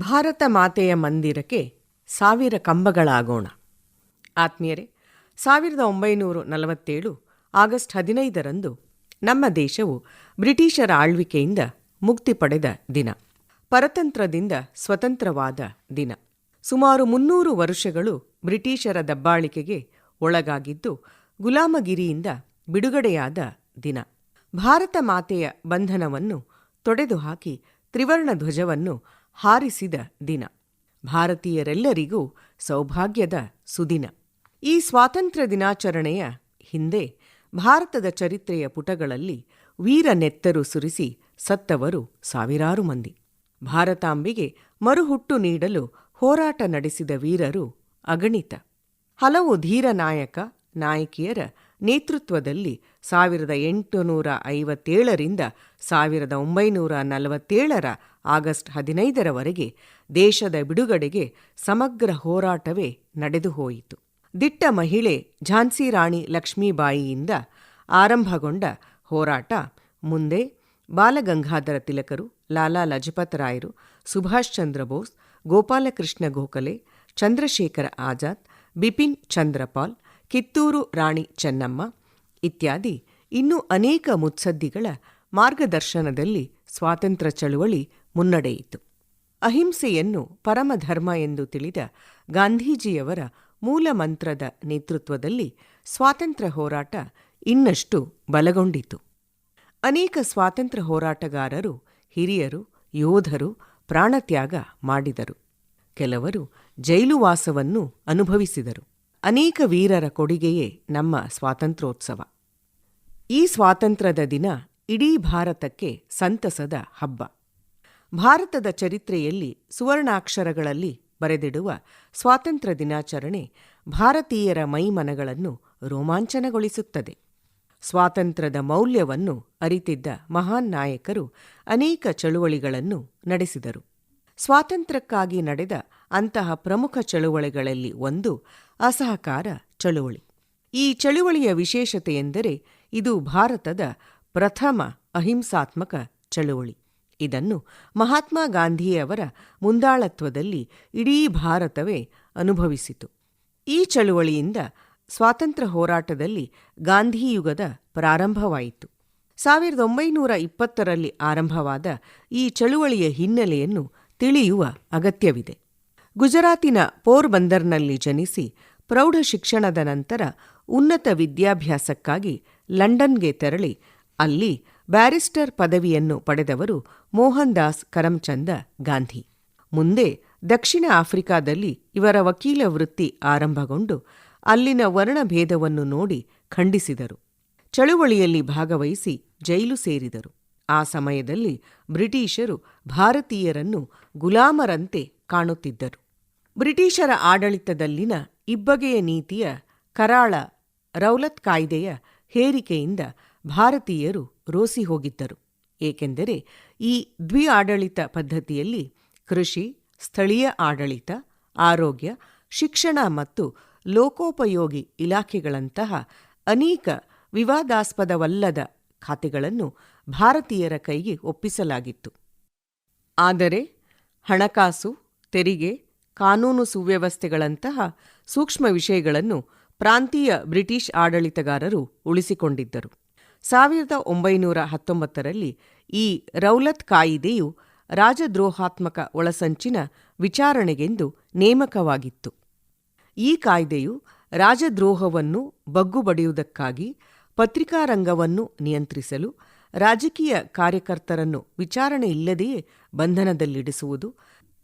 ಭಾರತ ಮಾತೆಯ ಮಂದಿರಕ್ಕೆ ಸಾವಿರ ಕಂಬಗಳಾಗೋಣ. ಆತ್ಮೀಯರೇ, ಸಾವಿರದ ಒಂಬೈನೂರ ನಲವತ್ತೇಳು ಆಗಸ್ಟ್ ಹದಿನೈದರಂದು ನಮ್ಮ ದೇಶವು ಬ್ರಿಟಿಷರ ಆಳ್ವಿಕೆಯಿಂದ ಮುಕ್ತಿ ಪಡೆದ ದಿನ. ಪರತಂತ್ರದಿಂದ ಸ್ವತಂತ್ರವಾದ ದಿನ. ಸುಮಾರು ಮುನ್ನೂರು ವರ್ಷಗಳು ಬ್ರಿಟಿಷರ ದಬ್ಬಾಳಿಕೆಗೆ ಒಳಗಾಗಿದ್ದು ಗುಲಾಮಗಿರಿಯಿಂದ ಬಿಡುಗಡೆಯಾದ ದಿನ. ಭಾರತ ಮಾತೆಯ ಬಂಧನವನ್ನು ತೊಡೆದುಹಾಕಿ ತ್ರಿವರ್ಣ ಧ್ವಜವನ್ನು ಹಾರಿಸಿದ ದಿನ. ಭಾರತೀಯರೆಲ್ಲರಿಗೂ ಸೌಭಾಗ್ಯದ ಸುದಿನ. ಈ ಸ್ವಾತಂತ್ರ್ಯ ದಿನಾಚರಣೆಯ ಹಿಂದೆ ಭಾರತದ ಚರಿತ್ರೆಯ ಪುಟಗಳಲ್ಲಿ ವೀರ ನೆತ್ತರು ಸುರಿಸಿ ಸತ್ತವರು ಸಾವಿರಾರು ಮಂದಿ. ಭಾರತಾಂಬೆಗೆ ಮರುಹುಟ್ಟು ನೀಡಲು ಹೋರಾಟ ನಡೆಸಿದ ವೀರರು ಅಗಣಿತ. ಹಲವು ಧೀರ ನಾಯಕ, ನಾಯಕಿಯರ ನೇತೃತ್ವದಲ್ಲಿ ಸಾವಿರದ ಎಂಟುನೂರ ಐವತ್ತೇಳರಿಂದ ಸಾವಿರದ ಒಂಬೈನೂರ ನಲವತ್ತೇಳರ ಆಗಸ್ಟ್ ಹದಿನೈದರವರೆಗೆ ದೇಶದ ಬಿಡುಗಡೆಗೆ ಸಮಗ್ರ ಹೋರಾಟವೇ ನಡೆದು ಹೋಯಿತು ದಿಟ್ಟ ಮಹಿಳೆ ಝಾನ್ಸಿ ರಾಣಿ ಲಕ್ಷ್ಮೀಬಾಯಿಯಿಂದ ಆರಂಭಗೊಂಡ ಹೋರಾಟ ಮುಂದೆ ಬಾಲಗಂಗಾಧರ ತಿಲಕರು, ಲಾಲಾ ಲಜಪತ್ ರಾಯರು, ಸುಭಾಷ್ ಚಂದ್ರ ಬೋಸ್, ಗೋಪಾಲಕೃಷ್ಣ ಗೋಖಲೆ, ಚಂದ್ರಶೇಖರ ಆಜಾದ್, ಬಿಪಿನ್ ಚಂದ್ರಪಾಲ್ ಕಿತ್ತೂರು ರಾಣಿ ಚೆನ್ನಮ್ಮ ಇತ್ಯಾದಿ. ಇನ್ನೂ ಅನೇಕ ಮುತ್ಸದ್ದಿಗಳ ಮಾರ್ಗದರ್ಶನದಲ್ಲಿ ಸ್ವಾತಂತ್ರ್ಯ ಚಳುವಳಿ ಮುನ್ನಡೆಯಿತು. ಅಹಿಂಸೆಯನ್ನು ಪರಮಧರ್ಮ ಎಂದು ತಿಳಿದ ಗಾಂಧೀಜಿಯವರ ಮೂಲ ಮಂತ್ರದ ನೇತೃತ್ವದಲ್ಲಿ ಸ್ವಾತಂತ್ರ್ಯ ಹೋರಾಟ ಇನ್ನಷ್ಟು ಬಲಗೊಂಡಿತು. ಅನೇಕ ಸ್ವಾತಂತ್ರ್ಯ ಹೋರಾಟಗಾರರು, ಹಿರಿಯರು, ಯೋಧರು ಪ್ರಾಣತ್ಯಾಗ ಮಾಡಿದರು. ಕೆಲವರು ಜೈಲುವಾಸವನ್ನು ಅನುಭವಿಸಿದರು. ಅನೇಕ ವೀರರ ಕೊಡುಗೆಯೇ ನಮ್ಮ ಸ್ವಾತಂತ್ರ್ಯೋತ್ಸವ. ಈ ಸ್ವಾತಂತ್ರ್ಯದ ದಿನ ಇಡೀ ಭಾರತಕ್ಕೆ ಸಂತಸದ ಹಬ್ಬ. ಭಾರತದ ಚರಿತ್ರೆಯಲ್ಲಿ ಸುವರ್ಣಾಕ್ಷರಗಳಲ್ಲಿ ಬರೆದಿಡುವ ಸ್ವಾತಂತ್ರ್ಯ ದಿನಾಚರಣೆ ಭಾರತೀಯರ ಮೈಮನಗಳನ್ನು ರೋಮಾಂಚನಗೊಳಿಸುತ್ತದೆ. ಸ್ವಾತಂತ್ರ್ಯದ ಮೌಲ್ಯವನ್ನು ಅರಿತಿದ್ದ ಮಹಾನ್ ನಾಯಕರು ಅನೇಕ ಚಳುವಳಿಗಳನ್ನು ನಡೆಸಿದರು. ಸ್ವಾತಂತ್ರ್ಯಕ್ಕಾಗಿ ನಡೆದ ಅಂತಹ ಪ್ರಮುಖ ಚಳುವಳಿಗಳಲ್ಲಿ ಒಂದು ಅಸಹಕಾರ ಚಳುವಳಿ. ಈ ಚಳುವಳಿಯ ವಿಶೇಷತೆ ಎಂದರೆ ಇದು ಭಾರತದ ಪ್ರಥಮ ಅಹಿಂಸಾತ್ಮಕ ಚಳುವಳಿ. ಇದನ್ನು ಮಹಾತ್ಮ ಗಾಂಧಿಯವರ ಮುಂದಾಳತ್ವದಲ್ಲಿ ಇಡೀ ಭಾರತವೇ ಅನುಭವಿಸಿತು. ಈ ಚಳುವಳಿಯಿಂದ ಸ್ವಾತಂತ್ರ್ಯ ಹೋರಾಟದಲ್ಲಿ ಗಾಂಧಿಯುಗದ ಪ್ರಾರಂಭವಾಯಿತು. ಸಾವಿರದ ಒಂಬೈನೂರ ಇಪ್ಪತ್ತರಲ್ಲಿ ಆರಂಭವಾದ ಈ ಚಳುವಳಿಯ ಹಿನ್ನೆಲೆಯನ್ನು ತಿಳಿಯುವ ಅಗತ್ಯವಿದೆ. ಗುಜರಾತಿನ ಪೋರ್ಬಂದರ್ನಲ್ಲಿ ಜನಿಸಿ ಪ್ರೌಢ ಶಿಕ್ಷಣದ ನಂತರ ಉನ್ನತ ವಿದ್ಯಾಭ್ಯಾಸಕ್ಕಾಗಿ ಲಂಡನ್ಗೆ ತೆರಳಿ, ಅಲ್ಲಿ ಬ್ಯಾರಿಸ್ಟರ್ ಪದವಿಯನ್ನು ಪಡೆದವರು ಮೋಹನ್ ದಾಸ್ ಕರಮ್ಚಂದ ಗಾಂಧಿ. ಮುಂದೆ ದಕ್ಷಿಣ ಆಫ್ರಿಕಾದಲ್ಲಿ ಇವರ ವಕೀಲ ವೃತ್ತಿ ಆರಂಭಗೊಂಡು ಅಲ್ಲಿನ ವರ್ಣಭೇದವನ್ನು ನೋಡಿ ಖಂಡಿಸಿದರು. ಚಳುವಳಿಯಲ್ಲಿ ಭಾಗವಹಿಸಿ ಜೈಲು ಸೇರಿದರು. ಆ ಸಮಯದಲ್ಲಿ ಬ್ರಿಟಿಷರು ಭಾರತೀಯರನ್ನು ಗುಲಾಮರಂತೆ ಕಾಣುತ್ತಿದ್ದರು. ಬ್ರಿಟಿಷರ ಆಡಳಿತದಲ್ಲಿನ ಇಬ್ಬಗೆಯ ನೀತಿಯ ಕರಾಳ ರೌಲತ್ ಕಾಯ್ದೆಯ ಹೇರಿಕೆಯಿಂದ ಭಾರತೀಯರು ರೋಸಿ ಹೋಗಿದ್ದರು. ಏಕೆಂದರೆ ಈ ದ್ವಿ ಆಡಳಿತ ಪದ್ಧತಿಯಲ್ಲಿ ಕೃಷಿ, ಸ್ಥಳೀಯ ಆಡಳಿತ, ಆರೋಗ್ಯ, ಶಿಕ್ಷಣ ಮತ್ತು ಲೋಕೋಪಯೋಗಿ ಇಲಾಖೆಗಳಂತಹ ಅನೇಕ ವಿವಾದಾಸ್ಪದವಲ್ಲದ ಖಾತೆಗಳನ್ನು ಭಾರತೀಯರ ಕೈಗೆ ಒಪ್ಪಿಸಲಾಗಿತ್ತು. ಆದರೆ ಹಣಕಾಸು, ತೆರಿಗೆ ಕಾನೂನು ಸುವ್ಯವಸ್ಥೆಗಳಂತಹ ಸೂಕ್ಷ್ಮ ವಿಷಯಗಳನ್ನು ಪ್ರಾಂತೀಯ ಬ್ರಿಟಿಷ್ ಆಡಳಿತಗಾರರು ಉಳಿಸಿಕೊಂಡಿದ್ದರು. ಸಾವಿರದ ಒಂಬೈನೂರ ಹತ್ತೊಂಬತ್ತರಲ್ಲಿ ಈ ರೌಲತ್ ಕಾಯಿದೆಯು ರಾಜದ್ರೋಹಾತ್ಮಕ ಒಳಸಂಚಿನ ವಿಚಾರಣೆಗೆಂದು ನೇಮಕವಾಗಿತ್ತು. ಈ ಕಾಯ್ದೆಯು ರಾಜದ್ರೋಹವನ್ನು ಬಗ್ಗುಬಡಿಯುವುದಕ್ಕಾಗಿ ಪತ್ರಿಕಾರಂಗವನ್ನು ನಿಯಂತ್ರಿಸಲು ರಾಜಕೀಯ ಕಾರ್ಯಕರ್ತರನ್ನು ವಿಚಾರಣೆ ಇಲ್ಲದೆಯೇ ಬಂಧನದಲ್ಲಿಡಿಸುವುದು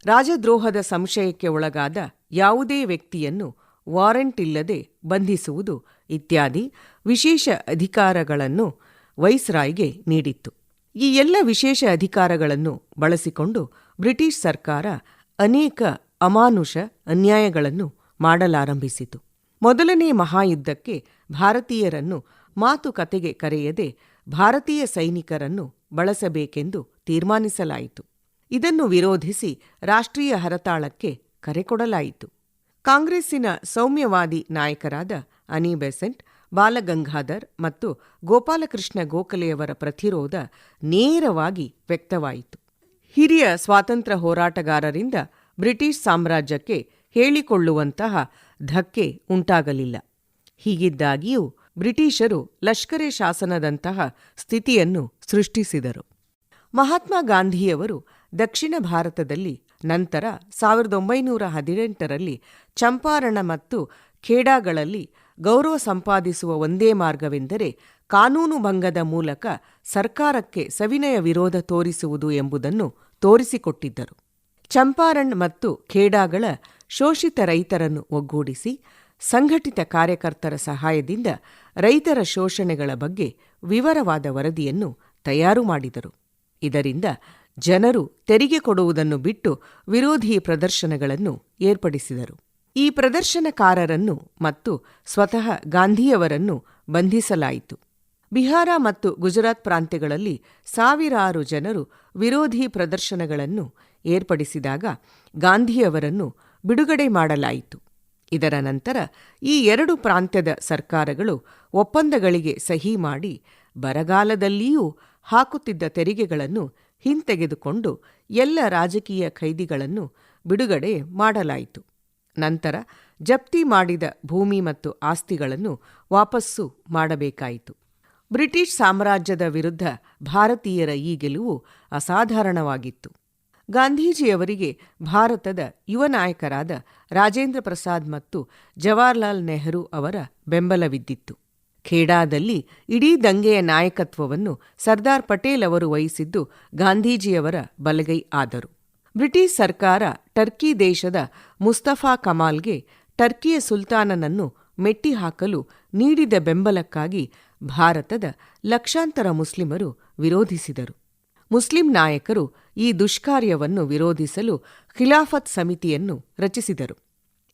ರಾಜದ್ರೋಹದ ಸಂಶಯಕ್ಕೆ ಒಳಗಾದ ಯಾವುದೇ ವ್ಯಕ್ತಿಯನ್ನು ವಾರೆಂಟ್ ಇಲ್ಲದೆ ಬಂಧಿಸುವುದು ಇತ್ಯಾದಿ ವಿಶೇಷ ಅಧಿಕಾರಗಳನ್ನು ವೈಸ್ರಾಯ್ಗೆ ನೀಡಿತ್ತು. ಈ ಎಲ್ಲ ವಿಶೇಷ ಅಧಿಕಾರಗಳನ್ನು ಬಳಸಿಕೊಂಡು ಬ್ರಿಟಿಷ್ ಸರ್ಕಾರ ಅನೇಕ ಅಮಾನುಷ ಅನ್ಯಾಯಗಳನ್ನು ಮಾಡಲಾರಂಭಿಸಿತು. ಮೊದಲನೇ ಮಹಾಯುದ್ಧಕ್ಕೆ ಭಾರತೀಯರನ್ನು ಮಾತುಕತೆಗೆ ಕರೆಯದೆ ಭಾರತೀಯ ಸೈನಿಕರನ್ನು ಬಳಸಬೇಕೆಂದು ತೀರ್ಮಾನಿಸಲಾಯಿತು. ಇದನ್ನು ವಿರೋಧಿಸಿ ರಾಷ್ಟ್ರೀಯ ಹರತಾಳಕ್ಕೆ ಕರೆ ಕೊಡಲಾಯಿತು. ಕಾಂಗ್ರೆಸ್ಸಿನ ಸೌಮ್ಯವಾದಿ ನಾಯಕರಾದ ಅನಿ ಬೆಸೆಂಟ್ ಬಾಲಗಂಗಾಧರ್ ಮತ್ತು ಗೋಪಾಲಕೃಷ್ಣ ಗೋಖಲೆಯವರ ಪ್ರತಿರೋಧ ನೇರವಾಗಿ ವ್ಯಕ್ತವಾಯಿತು. ಹಿರಿಯ ಸ್ವಾತಂತ್ರ್ಯ ಹೋರಾಟಗಾರರಿಂದ ಬ್ರಿಟಿಷ್ ಸಾಮ್ರಾಜ್ಯಕ್ಕೆ ಹೇಳಿಕೊಳ್ಳುವಂತಹ ಧಕ್ಕೆ ಉಂಟಾಗಲಿಲ್ಲ. ಹೀಗಿದ್ದಾಗಿಯೂ ಬ್ರಿಟಿಷರು ಲಷ್ಕರೆ ಶಾಸನದಂತಹ ಸ್ಥಿತಿಯನ್ನು ಸೃಷ್ಟಿಸಿದರು. ಮಹಾತ್ಮ ಗಾಂಧಿಯವರು ದಕ್ಷಿಣ ಭಾರತದಲ್ಲಿ ನಂತರ ಸಾವಿರದ ಒಂಬೈನೂರ ಹದಿನೆಂಟರಲ್ಲಿ ಚಂಪಾರಣ ಮತ್ತು ಖೇಡಾಗಳಲ್ಲಿ ಗೌರವ ಸಂಪಾದಿಸುವ ಒಂದೇ ಮಾರ್ಗವೆಂದರೆ ಕಾನೂನು ಭಂಗದ ಮೂಲಕ ಸರ್ಕಾರಕ್ಕೆ ಸವಿನಯ ವಿರೋಧ ತೋರಿಸುವುದು ಎಂಬುದನ್ನು ತೋರಿಸಿಕೊಟ್ಟಿದ್ದರು. ಚಂಪಾರಣ್ ಮತ್ತು ಖೇಡಾಗಳ ಶೋಷಿತ ರೈತರನ್ನು ಒಗ್ಗೂಡಿಸಿ ಸಂಘಟಿತ ಕಾರ್ಯಕರ್ತರ ಸಹಾಯದಿಂದ ರೈತರ ಶೋಷಣೆಗಳ ಬಗ್ಗೆ ವಿವರವಾದ ವರದಿಯನ್ನು ತಯಾರು ಮಾಡಿದರು. ಇದರಿಂದ ಜನರು ತೆರಿಗೆ ಕೊಡುವುದನ್ನು ಬಿಟ್ಟು ವಿರೋಧಿ ಪ್ರದರ್ಶನಗಳನ್ನು ಏರ್ಪಡಿಸಿದರು. ಈ ಪ್ರದರ್ಶನಕಾರರನ್ನು ಮತ್ತು ಸ್ವತಃ ಗಾಂಧಿಯವರನ್ನು ಬಂಧಿಸಲಾಯಿತು. ಬಿಹಾರ ಮತ್ತು ಗುಜರಾತ್ ಪ್ರಾಂತ್ಯಗಳಲ್ಲಿ ಸಾವಿರಾರು ಜನರು ವಿರೋಧಿ ಪ್ರದರ್ಶನಗಳನ್ನು ಏರ್ಪಡಿಸಿದಾಗ ಗಾಂಧಿಯವರನ್ನು ಬಿಡುಗಡೆ ಮಾಡಲಾಯಿತು. ಇದರ ನಂತರ ಈ ಎರಡು ಪ್ರಾಂತ್ಯದ ಸರ್ಕಾರಗಳು ಒಪ್ಪಂದಗಳಿಗೆ ಸಹಿ ಮಾಡಿ ಬರಗಾಲದಲ್ಲಿಯೂ ಹಾಕುತ್ತಿದ್ದ ತೆರಿಗೆಗಳನ್ನು ಹಿಂತೆಗೆದುಕೊಂಡು ಎಲ್ಲ ರಾಜಕೀಯ ಖೈದಿಗಳನ್ನು ಬಿಡುಗಡೆ ಮಾಡಲಾಯಿತು. ನಂತರ ಜಪ್ತಿ ಮಾಡಿದ ಭೂಮಿ ಮತ್ತು ಆಸ್ತಿಗಳನ್ನು ವಾಪಸ್ಸು ಮಾಡಬೇಕಾಯಿತು. ಬ್ರಿಟಿಷ್ ಸಾಮ್ರಾಜ್ಯದ ವಿರುದ್ಧ ಭಾರತೀಯರ ಈ ಗೆಲುವು ಅಸಾಧಾರಣವಾಗಿತ್ತು. ಗಾಂಧೀಜಿಯವರಿಗೆ ಭಾರತದ ಯುವ ನಾಯಕರಾದ ರಾಜೇಂದ್ರ ಪ್ರಸಾದ್ ಮತ್ತು ಜವಾಹರ್ಲಾಲ್ ನೆಹರು ಅವರ ಬೆಂಬಲವಿದ್ದಿತ್ತು. ಖೇಡಾದಲ್ಲಿ ಇಡೀ ದಂಗೆಯ ನಾಯಕತ್ವವನ್ನು ಸರ್ದಾರ್ ಪಟೇಲ್ ಅವರು ವಹಿಸಿದ್ದು ಗಾಂಧೀಜಿಯವರ ಬಲಗೈ ಆದರು. ಬ್ರಿಟಿಷ್ ಸರ್ಕಾರ ಟರ್ಕಿ ದೇಶದ ಮುಸ್ತಫಾ ಕಮಾಲ್ಗೆ ಟರ್ಕಿಯ ಸುಲ್ತಾನನನ್ನು ಮೆಟ್ಟಿಹಾಕಲು ನೀಡಿದ ಬೆಂಬಲಕ್ಕಾಗಿ ಭಾರತದ ಲಕ್ಷಾಂತರ ಮುಸ್ಲಿಮರು ವಿರೋಧಿಸಿದರು. ಮುಸ್ಲಿಂ ನಾಯಕರು ಈ ದುಷ್ಕಾರ್ಯವನ್ನು ವಿರೋಧಿಸಲು ಖಿಲಾಫತ್ ಸಮಿತಿಯನ್ನು ರಚಿಸಿದರು.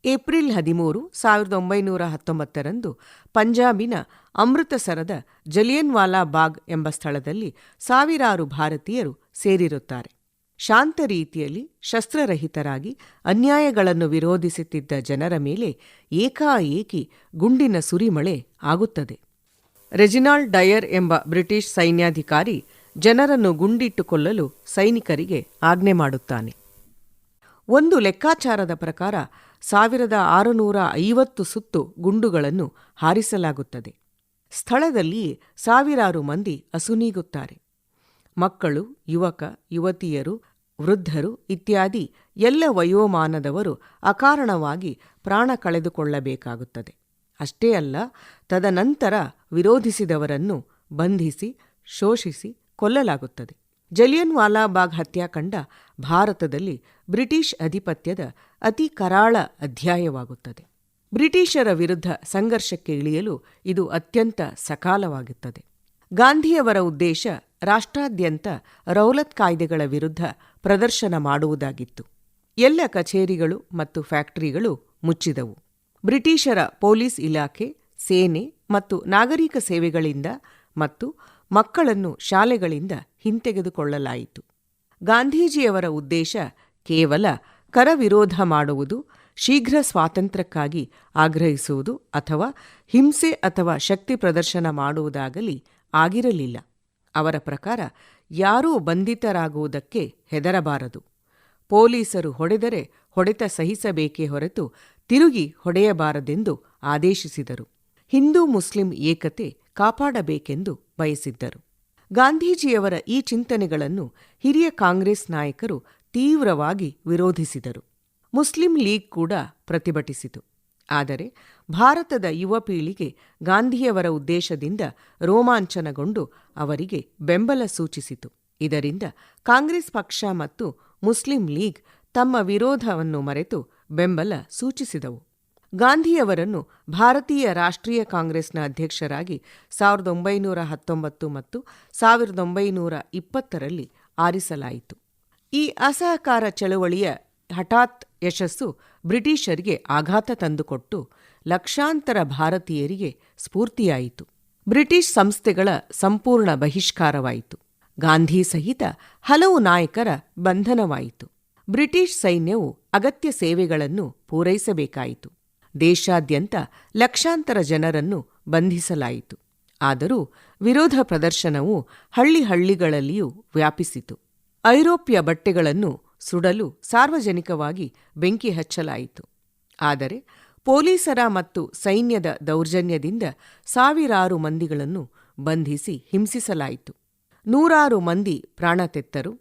ಏಪ್ರಿಲ್ ಹದಿಮೂರು, ಸಾವಿರದ ಒಂಬೈನೂರ ಹತ್ತೊಂಬತ್ತರಂದು ಪಂಜಾಬಿನ ಅಮೃತಸರದ ಜಲಿಯನ್ವಾಲಾ ಬಾಗ್ ಎಂಬ ಸ್ಥಳದಲ್ಲಿ ಸಾವಿರಾರು ಭಾರತೀಯರು ಸೇರಿರುತ್ತಾರೆ. ಶಾಂತ ರೀತಿಯಲ್ಲಿ ಶಸ್ತ್ರರಹಿತರಾಗಿ ಅನ್ಯಾಯಗಳನ್ನು ವಿರೋಧಿಸುತ್ತಿದ್ದ ಜನರ ಮೇಲೆ ಏಕಾಏಕಿ ಗುಂಡಿನ ಸುರಿಮಳೆ ಆಗುತ್ತದೆ. ರೆಜಿನಾಲ್ಡ್ ಡಯರ್ ಎಂಬ ಬ್ರಿಟಿಷ್ ಸೈನ್ಯಾಧಿಕಾರಿ ಜನರನ್ನು ಗುಂಡಿಟ್ಟುಕೊಳ್ಳಲು ಸೈನಿಕರಿಗೆ ಆಜ್ಞೆ ಮಾಡುತ್ತಾನೆ. ಒಂದು ಲೆಕ್ಕಾಚಾರದ ಪ್ರಕಾರ ಸಾವಿರದ ಆರುನೂರ ಐವತ್ತು ಸುತ್ತು ಗುಂಡುಗಳನ್ನು ಹಾರಿಸಲಾಗುತ್ತದೆ. ಸ್ಥಳದಲ್ಲಿ ಸಾವಿರಾರು ಮಂದಿ ಅಸುನೀಗುತ್ತಾರೆ. ಮಕ್ಕಳು, ಯುವಕ, ಯುವತಿಯರು, ವೃದ್ಧರು ಇತ್ಯಾದಿ ಎಲ್ಲ ವಯೋಮಾನದವರು ಅಕಾರಣವಾಗಿ ಪ್ರಾಣ ಕಳೆದುಕೊಳ್ಳಬೇಕಾಗುತ್ತದೆ. ಅಷ್ಟೇ ಅಲ್ಲ, ತದನಂತರ ವಿರೋಧಿಸಿದವರನ್ನು ಬಂಧಿಸಿ, ಶೋಷಿಸಿ ಕೊಲ್ಲಲಾಗುತ್ತದೆ. ಜಲಿಯನ್ ವಾಲಾಬಾಗ್ ಹತ್ಯಾಕಾಂಡ ಭಾರತದಲ್ಲಿ ಬ್ರಿಟಿಷ್ ಅಧಿಪತ್ಯದ ಅತಿ ಕರಾಳ ಅಧ್ಯಾಯವಾಗುತ್ತದೆ. ಬ್ರಿಟಿಷರ ವಿರುದ್ಧ ಸಂಘರ್ಷಕ್ಕೆ ಇಳಿಯಲು ಇದು ಅತ್ಯಂತ ಸಕಾಲವಾಗುತ್ತದೆ. ಗಾಂಧಿಯವರ ಉದ್ದೇಶ ರಾಷ್ಟ್ರಾದ್ಯಂತ ರೌಲತ್ ಕಾಯ್ದೆಗಳ ವಿರುದ್ಧ ಪ್ರದರ್ಶನ ಮಾಡುವುದಾಗಿತ್ತು. ಎಲ್ಲ ಕಚೇರಿಗಳು ಮತ್ತು ಫ್ಯಾಕ್ಟರಿಗಳು ಮುಚ್ಚಿದವು. ಬ್ರಿಟಿಷರ ಪೊಲೀಸ್ ಇಲಾಖೆ, ಸೇನೆ ಮತ್ತು ನಾಗರಿಕ ಸೇವೆಗಳಿಂದ ಮತ್ತು ಮಕ್ಕಳನ್ನು ಶಾಲೆಗಳಿಂದ ಹಿಂತೆಗೆದುಕೊಳ್ಳಲಾಯಿತು. ಗಾಂಧೀಜಿಯವರ ಉದ್ದೇಶ ಕೇವಲ ಕರ ವಿರೋಧ ಮಾಡುವುದು, ಶೀಘ್ರ ಸ್ವಾತಂತ್ರ್ಯಕ್ಕಾಗಿ ಆಗ್ರಹಿಸುವುದು ಅಥವಾ ಹಿಂಸೆ ಅಥವಾ ಶಕ್ತಿ ಪ್ರದರ್ಶನ ಮಾಡುವುದಾಗಲಿ ಆಗಿರಲಿಲ್ಲ. ಅವರ ಪ್ರಕಾರ ಯಾರೂ ಬಂಧಿತರಾಗುವುದಕ್ಕೆ ಹೆದರಬಾರದು. ಪೊಲೀಸರು ಹೊಡೆದರೆ ಹೊಡೆತ ಸಹಿಸಬೇಕೇ ಹೊರತು ತಿರುಗಿ ಹೊಡೆಯಬಾರದೆಂದು ಆದೇಶಿಸಿದರು. ಹಿಂದೂ ಮುಸ್ಲಿಂ ಏಕತೆ ಕಾಪಾಡಬೇಕೆಂದು ಬಯಸಿದ್ದರು. ಗಾಂಧೀಜಿಯವರ ಈ ಚಿಂತನೆಗಳನ್ನು ಹಿರಿಯ ಕಾಂಗ್ರೆಸ್ ನಾಯಕರು ತೀವ್ರವಾಗಿ ವಿರೋಧಿಸಿದರು. ಮುಸ್ಲಿಂ ಲೀಗ್ ಕೂಡ ಪ್ರತಿಭಟಿಸಿತು. ಆದರೆ ಭಾರತದ ಯುವ ಪೀಳಿಗೆ ಗಾಂಧಿಯವರ ಉದ್ದೇಶದಿಂದ ರೋಮಾಂಚನಗೊಂಡು ಅವರಿಗೆ ಬೆಂಬಲ ಸೂಚಿಸಿತು. ಇದರಿಂದ ಕಾಂಗ್ರೆಸ್ ಪಕ್ಷ ಮತ್ತು ಮುಸ್ಲಿಂ ಲೀಗ್ ತಮ್ಮ ವಿರೋಧವನ್ನು ಮರೆತು ಬೆಂಬಲ ಸೂಚಿಸಿದವು. ಗಾಂಧಿಯವರನ್ನು ಭಾರತೀಯ ರಾಷ್ಟ್ರೀಯ ಕಾಂಗ್ರೆಸ್ನ ಅಧ್ಯಕ್ಷರಾಗಿ ಸಾವಿರದ ಒಂಬೈನೂರ ಹತ್ತೊಂಬತ್ತು ಮತ್ತು ಸಾವಿರದ ಒಂಬೈನೂರ ಇಪ್ಪತ್ತರಲ್ಲಿ ಆರಿಸಲಾಯಿತು. ಈ ಅಸಹಕಾರ ಚಳವಳಿಯ ಹಠಾತ್ ಯಶಸ್ಸು ಬ್ರಿಟಿಷರಿಗೆ ಆಘಾತ ತಂದುಕೊಟ್ಟು ಲಕ್ಷಾಂತರ ಭಾರತೀಯರಿಗೆ ಸ್ಫೂರ್ತಿಯಾಯಿತು. ಬ್ರಿಟಿಷ್ ಸಂಸ್ಥೆಗಳ ಸಂಪೂರ್ಣ ಬಹಿಷ್ಕಾರವಾಯಿತು. ಗಾಂಧಿ ಸಹಿತ ಹಲವು ನಾಯಕರ ಬಂಧನವಾಯಿತು. ಬ್ರಿಟಿಷ್ ಸೈನ್ಯವು ಅಗತ್ಯ ಸೇವೆಗಳನ್ನು ಪೂರೈಸಬೇಕಾಯಿತು. ದೇಶಾದ್ಯಂತ ಲಕ್ಷಾಂತರ ಜನರನ್ನು ಬಂಧಿಸಲಾಯಿತು. ಆದರೂ ವಿರೋಧ ಪ್ರದರ್ಶನವು ಹಳ್ಳಿ ಹಳ್ಳಿಗಳಲ್ಲಿಯೂ ವ್ಯಾಪಿಸಿತು. ಐರೋಪ್ಯ ಬಟ್ಟೆಗಳನ್ನು ಸುಡಲು ಸಾರ್ವಜನಿಕವಾಗಿ ಬೆಂಕಿ ಹಚ್ಚಲಾಯಿತು. ಆದರೆ ಪೊಲೀಸರ ಮತ್ತು ಸೈನ್ಯದ ದೌರ್ಜನ್ಯದಿಂದ ಸಾವಿರಾರು ಮಂದಿಗಳನ್ನು ಬಂಧಿಸಿ ಹಿಂಸಿಸಲಾಯಿತು. ನೂರಾರು ಮಂದಿ ಪ್ರಾಣತೆತ್ತರು.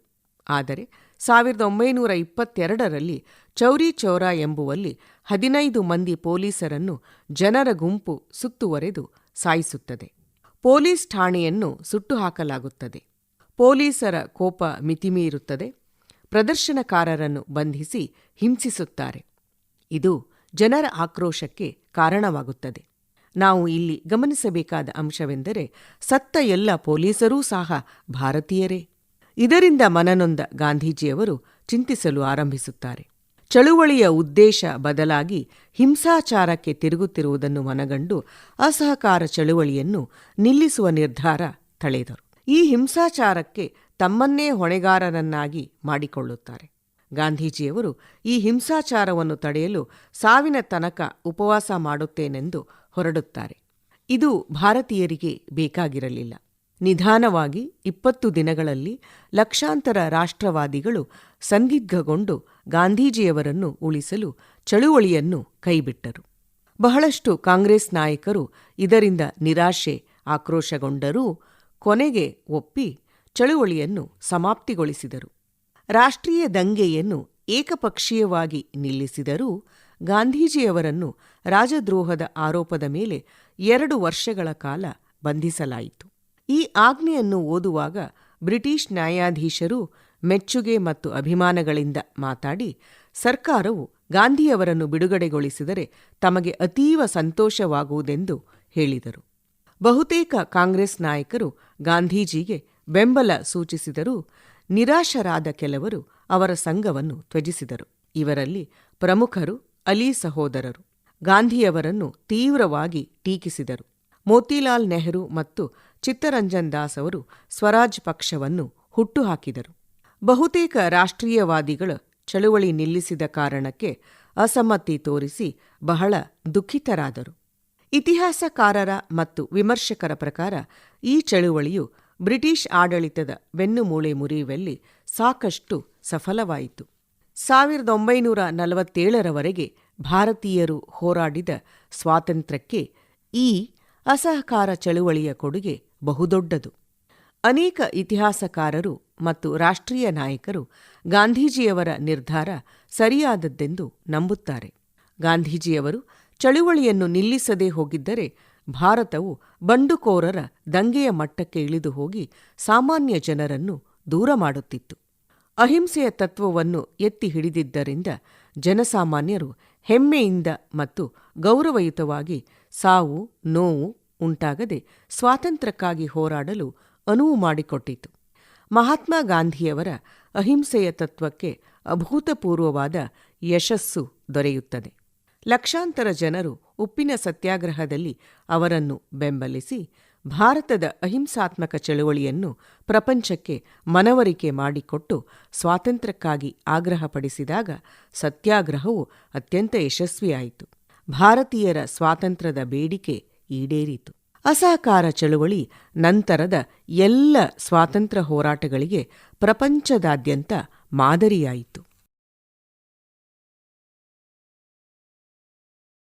ಆದರೆ ಸಾವಿರದ ಒಂಬೈನೂರ ಇಪ್ಪತ್ತೆರಡರಲ್ಲಿ ಚೌರಿ ಚೌರಾ ಎಂಬುವಲ್ಲಿ ಹದಿನೈದು ಮಂದಿ ಪೊಲೀಸರನ್ನು ಜನರ ಗುಂಪು ಸುತ್ತುವರೆದು ಸಾಯಿಸುತ್ತದೆ. ಪೊಲೀಸ್ ಠಾಣೆಯನ್ನು ಸುಟ್ಟು ಹಾಕಲಾಗುತ್ತದೆ. ಪೊಲೀಸರ ಕೋಪ ಮಿತಿಮೀರುತ್ತದೆ. ಪ್ರದರ್ಶನಕಾರರನ್ನು ಬಂಧಿಸಿ ಹಿಂಸಿಸುತ್ತಾರೆ. ಇದು ಜನರ ಆಕ್ರೋಶಕ್ಕೆ ಕಾರಣವಾಗುತ್ತದೆ. ನಾವು ಇಲ್ಲಿ ಗಮನಿಸಬೇಕಾದ ಅಂಶವೆಂದರೆ ಸತ್ತ ಎಲ್ಲ ಪೊಲೀಸರೂ ಸಹ ಭಾರತೀಯರೇ. ಇದರಿಂದ ಮನನೊಂದ ಗಾಂಧೀಜಿಯವರು ಚಿಂತಿಸಲು ಆರಂಭಿಸುತ್ತಾರೆ. ಚಳುವಳಿಯ ಉದ್ದೇಶ ಬದಲಾಗಿ ಹಿಂಸಾಚಾರಕ್ಕೆ ತಿರುಗುತ್ತಿರುವುದನ್ನು ಮನಗಂಡು ಅಸಹಕಾರ ಚಳುವಳಿಯನ್ನು ನಿಲ್ಲಿಸುವ ನಿರ್ಧಾರ ತಳೆದರು. ಈ ಹಿಂಸಾಚಾರಕ್ಕೆ ತಮ್ಮನ್ನೇ ಹೊಣೆಗಾರರನ್ನಾಗಿ ಮಾಡಿಕೊಳ್ಳುತ್ತಾರೆ. ಗಾಂಧೀಜಿಯವರು ಈ ಹಿಂಸಾಚಾರವನ್ನು ತಡೆಯಲು ಸಾವಿನ ತನಕ ಉಪವಾಸ ಮಾಡುತ್ತೇನೆಂದು ಹೊರಡುತ್ತಾರೆ. ಇದು ಭಾರತೀಯರಿಗೆ ಬೇಕಾಗಿರಲಿಲ್ಲ. ನಿಧಾನವಾಗಿ ಇಪ್ಪತ್ತು ದಿನಗಳಲ್ಲಿ ಲಕ್ಷಾಂತರ ರಾಷ್ಟ್ರವಾದಿಗಳು ಸಂದಿಗ್ಧಗೊಂಡು ಗಾಂಧೀಜಿಯವರನ್ನು ಉಳಿಸಲು ಚಳುವಳಿಯನ್ನು ಕೈಬಿಟ್ಟರು. ಬಹಳಷ್ಟು ಕಾಂಗ್ರೆಸ್ ನಾಯಕರು ಇದರಿಂದ ನಿರಾಶೆ, ಆಕ್ರೋಶಗೊಂಡರೂ ಕೊನೆಗೆ ಒಪ್ಪಿ ಚಳುವಳಿಯನ್ನು ಸಮಾಪ್ತಿಗೊಳಿಸಿದರು. ರಾಷ್ಟ್ರೀಯ ದಂಗೆಯನ್ನು ಏಕಪಕ್ಷೀಯವಾಗಿ ನಿಲ್ಲಿಸಿದರೂ ಗಾಂಧೀಜಿಯವರನ್ನು ರಾಜದ್ರೋಹದ ಆರೋಪದ ಮೇಲೆ ಎರಡು ವರ್ಷಗಳ ಕಾಲ ಬಂಧಿಸಲಾಯಿತು. ಈ ಆಜ್ಞೆಯನ್ನು ಓದುವಾಗ ಬ್ರಿಟಿಷ್ ನ್ಯಾಯಾಧೀಶರು ಮೆಚ್ಚುಗೆ ಮತ್ತು ಅಭಿಮಾನಗಳಿಂದ ಮಾತಾಡಿ, ಸರ್ಕಾರವು ಗಾಂಧಿಯವರನ್ನು ಬಿಡುಗಡೆಗೊಳಿಸಿದರೆ ತಮಗೆ ಅತೀವ ಸಂತೋಷವಾಗುವುದೆಂದು ಹೇಳಿದರು. ಬಹುತೇಕ ಕಾಂಗ್ರೆಸ್ ನಾಯಕರು ಗಾಂಧೀಜಿಗೆ ಬೆಂಬಲ ಸೂಚಿಸಿದರೂ ನಿರಾಶರಾದ ಕೆಲವರು ಅವರ ಸಂಘವನ್ನು ತ್ಯಜಿಸಿದರು. ಇವರಲ್ಲಿ ಪ್ರಮುಖರು ಅಲಿ ಸಹೋದರರು. ಗಾಂಧಿಯವರನ್ನು ತೀವ್ರವಾಗಿ ಟೀಕಿಸಿದರು. ಮೋತಿಲಾಲ್ ನೆಹರು ಮತ್ತು ಚಿತ್ತರಂಜನ್ ದಾಸ್ ಅವರು ಸ್ವರಾಜ್ ಪಕ್ಷವನ್ನು ಹುಟ್ಟುಹಾಕಿದರು. ಬಹುತೇಕ ರಾಷ್ಟ್ರೀಯವಾದಿಗಳ ಚಳುವಳಿ ನಿಲ್ಲಿಸಿದ ಕಾರಣಕ್ಕೆ ಅಸಮ್ಮತಿ ತೋರಿಸಿ ಬಹಳ ದುಃಖಿತರಾದರು. ಇತಿಹಾಸಕಾರರ ಮತ್ತು ವಿಮರ್ಶಕರ ಪ್ರಕಾರ ಈ ಚಳುವಳಿಯು ಬ್ರಿಟಿಷ್ ಆಡಳಿತದ ಬೆನ್ನುಮೂಳೆ ಮುರಿಯುವಲ್ಲಿ ಸಾಕಷ್ಟು ಸಫಲವಾಯಿತು. ಸಾವಿರದ ಒಂಬೈನೂರ ನಲವತ್ತೇಳರವರೆಗೆ ಭಾರತೀಯರು ಹೋರಾಡಿದ ಸ್ವಾತಂತ್ರ್ಯಕ್ಕೆ ಈ ಅಸಹಕಾರ ಚಳುವಳಿಯ ಕೊಡುಗೆ ಬಹುದೊಡ್ಡದು. ಅನೇಕ ಇತಿಹಾಸಕಾರರು ಮತ್ತು ರಾಷ್ಟ್ರೀಯ ನಾಯಕರು ಗಾಂಧೀಜಿಯವರ ನಿರ್ಧಾರ ಸರಿಯಾದದ್ದೆಂದು ನಂಬುತ್ತಾರೆ. ಗಾಂಧೀಜಿಯವರು ಚಳುವಳಿಯನ್ನು ನಿಲ್ಲಿಸದೇ ಹೋಗಿದ್ದರೆ ಭಾರತವು ಬಂಡುಕೋರರ ದಂಗೆಯ ಮಟ್ಟಕ್ಕೆ ಇಳಿದು ಹೋಗಿ ಸಾಮಾನ್ಯ ಜನರನ್ನು ದೂರ ಮಾಡುತ್ತಿತ್ತು. ಅಹಿಂಸೆಯ ತತ್ವವನ್ನು ಎತ್ತಿ ಹಿಡಿದಿದ್ದರಿಂದ ಜನಸಾಮಾನ್ಯರು ಹೆಮ್ಮೆಯಿಂದ ಮತ್ತು ಗೌರವಯುತವಾಗಿ ಸಾವು, ನೋವು ಉಂಟಾಗದೆ ಸ್ವಾತಂತ್ರ್ಯಕ್ಕಾಗಿ ಹೋರಾಡಲು ಅನುವು ಮಾಡಿಕೊಟ್ಟಿತು. ಮಹಾತ್ಮ ಗಾಂಧಿಯವರ ಅಹಿಂಸೆಯ ತತ್ವಕ್ಕೆ ಅಭೂತಪೂರ್ವವಾದ ಯಶಸ್ಸು ದೊರೆಯುತ್ತದೆ. ಲಕ್ಷಾಂತರ ಜನರು ಉಪ್ಪಿನ ಸತ್ಯಾಗ್ರಹದಲ್ಲಿ ಅವರನ್ನು ಬೆಂಬಲಿಸಿ ಭಾರತದ ಅಹಿಂಸಾತ್ಮಕ ಚಳುವಳಿಯನ್ನು ಪ್ರಪಂಚಕ್ಕೆ ಮನವರಿಕೆ ಮಾಡಿಕೊಟ್ಟು ಸ್ವಾತಂತ್ರ್ಯಕ್ಕಾಗಿ ಆಗ್ರಹಪಡಿಸಿದಾಗ ಸತ್ಯಾಗ್ರಹವು ಅತ್ಯಂತ ಯಶಸ್ವಿಯಾಯಿತು. ಭಾರತೀಯರ ಸ್ವಾತಂತ್ರ್ಯದ ಬೇಡಿಕೆ ಈಡೇರಿತು. ಅಸಹಕಾರ ಚಳುವಳಿ ನಂತರದ ಎಲ್ಲ ಸ್ವಾತಂತ್ರ್ಯ ಹೋರಾಟಗಳಿಗೆ ಪ್ರಪಂಚದಾದ್ಯಂತ ಮಾದರಿಯಾಯಿತು.